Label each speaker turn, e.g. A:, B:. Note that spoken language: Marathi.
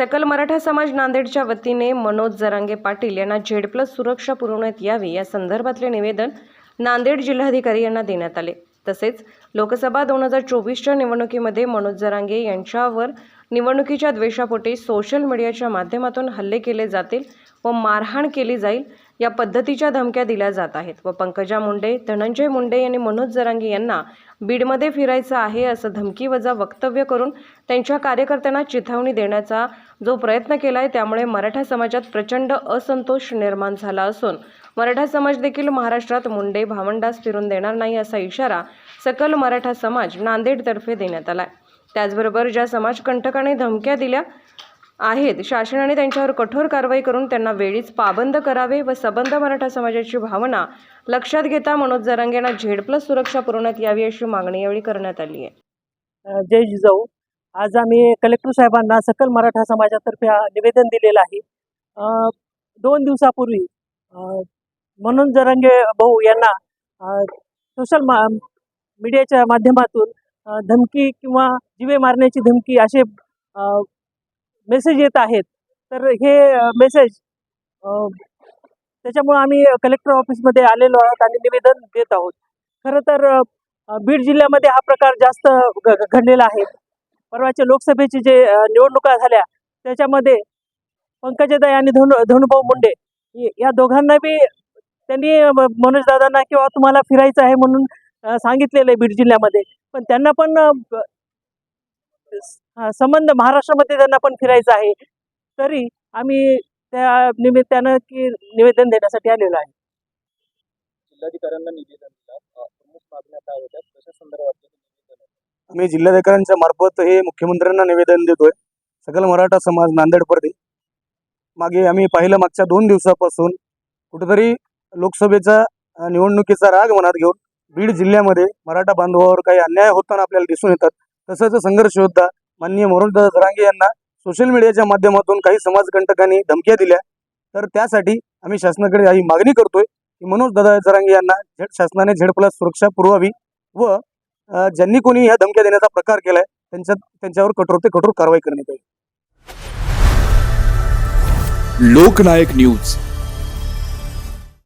A: सकल मराठा समाज नांदेडच्या वतीने मनोज जरांगे पाटील यांना झेड प्लस सुरक्षा पुरवण्यात यावी या संदर्भातले निवेदन नांदेड जिल्हाधिकारी यांना देण्यात आले. तसेच लोकसभा दोन हजार चोवीसच्या निवडणुकीमध्ये मनोज जरांगे यांच्यावर निवडणुकीच्या द्वेषापोटी सोशल मीडियाच्या माध्यमातून हल्ले केले जातील व मारहाण केली जाईल या पद्धतीच्या धमक्या दिल्या जात आहेत. व पंकजा मुंडे धनंजय मुंडे यांनी मनोज जरांगे यांना बीडमध्ये फिरायचं आहे असं धमकीवजा वक्तव्य करून त्यांच्या कार्यकर्त्यांना चिथावणी देण्याचा जो प्रयत्न केला आहे त्यामुळे मराठा समाजात प्रचंड असंतोष निर्माण झाला असून मराठा समाज देखील महाराष्ट्रात मुंडे भावंडास फिरून देणार नाही असा इशारा सकल मराठा समाज नांदेडतर्फे देण्यात आला आहे त्याचबरोबर ज्या समाजकंटकाने धमक्या दिल्या आहेत शासनाने त्यांच्यावर कठोर कारवाई करून त्यांना वेळीच पाबंद करावे व सबंध मराठा समाजाची भावना लक्षात घेता मनोज जरांगेंना झेड प्लस सुरक्षा पुरवण्यात यावी अशी मागणी यावेळी करण्यात आली आहे.
B: जय जिजाऊ. आज आम्ही कलेक्टर साहेबांना सकल मराठा समाजातर्फे निवेदन दिलेलं आहे. दोन दिवसापूर्वी मनोज जरांगे भाऊ यांना सोशल मा मीडियाच्या माध्यमातून धमकी किंवा जिवे मारण्याची धमकी असे मेसेज येत आहेत. तर हे मेसेज त्याच्यामुळं आम्ही कलेक्टर ऑफिसमध्ये आलेलो आहोत आणि निवेदन देत आहोत. खरं तर बीड जिल्ह्यामध्ये हा प्रकार जास्त घ- घडलेला आहे. परवाच्या लोकसभेची जे निवडणुका झाल्या त्याच्यामध्ये पंकजाताई आणि धनु धनुभाऊ मुंडे या दोघांना बी त्यांनी मनोजदादांना किंवा तुम्हाला फिरायचं आहे म्हणून सांगितलेलं आहे बीड जिल्ह्यामध्ये. पण त्यांना पण हा, संबंध महाराष्ट्रामध्ये त्यांना पण फिरायचं आहे. तरी आम्ही त्या निमित्तानं की निवेदन देण्यासाठी आलेलो आहे.
C: जिल्हाधिकाऱ्यांना निवेदन दिलं. अ, प्रमुख मागण्या काय होत्या? कशा संदर्भात निवेदन आहे?
D: आम्ही जिल्हाधिकाऱ्यांच्या मार्फत हे मुख्यमंत्र्यांना निवेदन देतोय. सकल मराठा समाज नांदेड परदी मागे आम्ही पाहिलं मागच्या दोन दिवसापासून कुठेतरी लोकसभेचा निवडणुकीचा राग मनात घेऊन बीड जिल्ह्यामध्ये मराठा बांधवावर काही अन्याय होताना आपल्याला दिसून येतात. तसंच संघर्ष योद्धा माननीय मनोज जरांगे यांना सोशल मीडियाच्या माध्यमातून काही समाजकंटकांनी धमक्या दिल्या. तर त्यासाठी आम्ही शासनाकडे काही मागणी करतोय की मनोज दादा जरांगे यांना झेड शासनाने झेड प्लस सुरक्षा पुरवावी व ज्यांनी कोणी ह्या धमक्या देण्याचा प्रकार केलाय त्यांच्या त्यांच्यावर कठोर ते कठोर कारवाई करण्यात येईल
E: लोकनायक न्यूज.